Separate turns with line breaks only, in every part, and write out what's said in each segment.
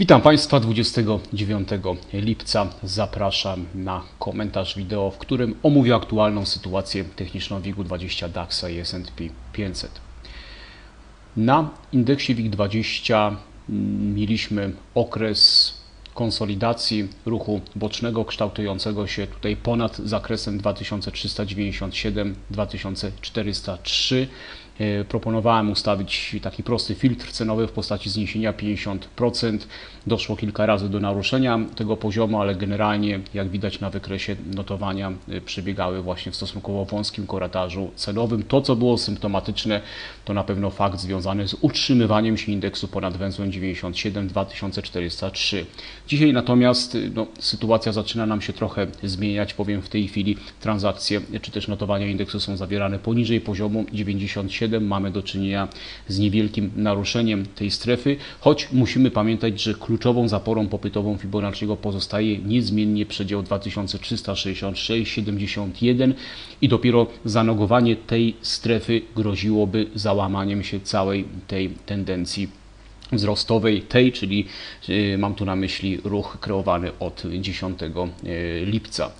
Witam Państwa 29 lipca. Zapraszam na komentarz wideo, w którym omówię aktualną sytuację techniczną WIG-20 DAX i S&P 500. Na indeksie WIG-20 mm, mieliśmy okres konsolidacji ruchu bocznego kształtującego się tutaj ponad zakresem 2397-2403. E, Proponowałem ustawić taki prosty filtr cenowy w postaci zniesienia 50%. Doszło kilka razy do naruszenia tego poziomu, ale generalnie, jak widać na wykresie notowania, e, przebiegały właśnie w stosunkowo wąskim korytarzu cenowym. To, co było symptomatyczne, to na pewno fakt związany z utrzymywaniem się indeksu ponad węzłem 97 2403. Dzisiaj natomiast y, no, sytuacja zaczyna nam się trochę zmieniać, powiem w tej chwili transakcje czy też notowania indeksu są zawierane poniżej poziomu 97. Mamy do czynienia z niewielkim naruszeniem tej strefy, choć musimy pamiętać, że kluczową zaporą popytową Fibonacciego pozostaje niezmiennie przedział 2366,71 i dopiero zanogowanie tej strefy groziłoby załamaniem się całej tej tendencji wzrostowej tej, czyli y, mam tu na myśli ruch kreowany od 10 y, lipca.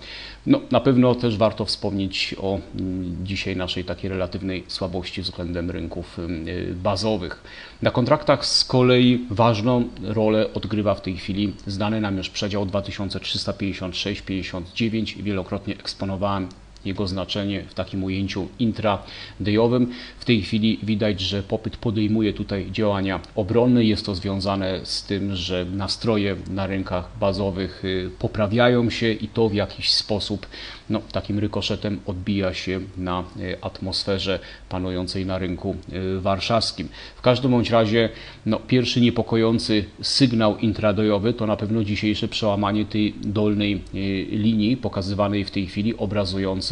No, na pewno też warto wspomnieć o mm, dzisiaj naszej takiej relatywnej słabości względem rynków y, bazowych. Na kontraktach z kolei ważną rolę odgrywa w tej chwili znany nam już przedział 2356-59. Wielokrotnie eksponowałem jego znaczenie w takim ujęciu intradayowym. W tej chwili widać, że popyt podejmuje tutaj działania obronne. Jest to związane z tym, że nastroje na rynkach bazowych y, poprawiają się i to w jakiś sposób no, takim rykoszetem odbija się na y, atmosferze panującej na rynku y, warszawskim. W każdym bądź razie no, pierwszy niepokojący sygnał intradayowy to na pewno dzisiejsze przełamanie tej dolnej linii pokazywanej w tej chwili obrazującej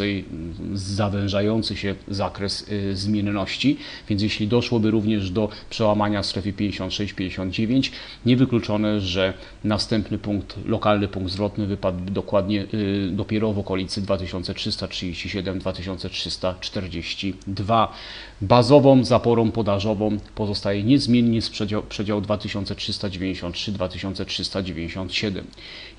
zawężający się zakres y, zmienności, więc jeśli doszłoby również do przełamania strefy 56-59, niewykluczone, że następny punkt, lokalny punkt zwrotny wypadł dokładnie y, dopiero w okolicy 2337-2342. Bazową zaporą podażową pozostaje niezmiennie przedział, przedział 2393-2397.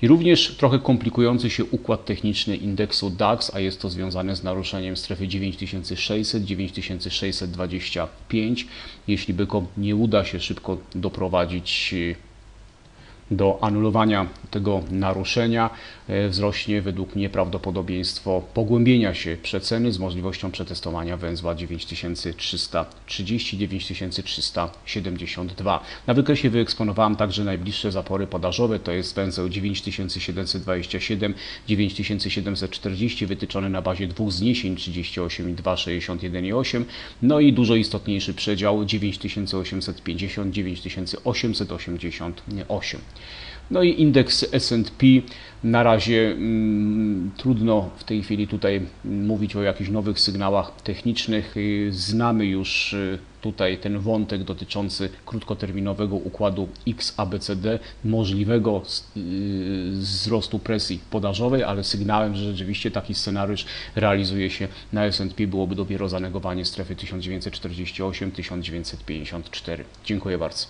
I również trochę komplikujący się układ techniczny indeksu DAX, a jest to związane z naruszeniem strefy 9600-9625. Jeśli by go nie uda się szybko doprowadzić do anulowania tego naruszenia e, wzrośnie według mnie prawdopodobieństwo pogłębienia się przeceny z możliwością przetestowania węzła 9330-9372. Na wykresie wyeksponowałem także najbliższe zapory podażowe, to jest węzeł 9727-9740 wytyczony na bazie dwóch zniesień 38,2, 61,8 no i dużo istotniejszy przedział 9850-9888. No i indeks S&P na razie mm, trudno w tej chwili tutaj mówić o jakichś nowych sygnałach technicznych. Znamy już y, tutaj ten wątek dotyczący krótkoterminowego układu XABCD, możliwego y, wzrostu presji podażowej, ale sygnałem, że rzeczywiście taki scenariusz realizuje się na S&P byłoby dopiero zanegowanie strefy 1948-1954. Dziękuję bardzo.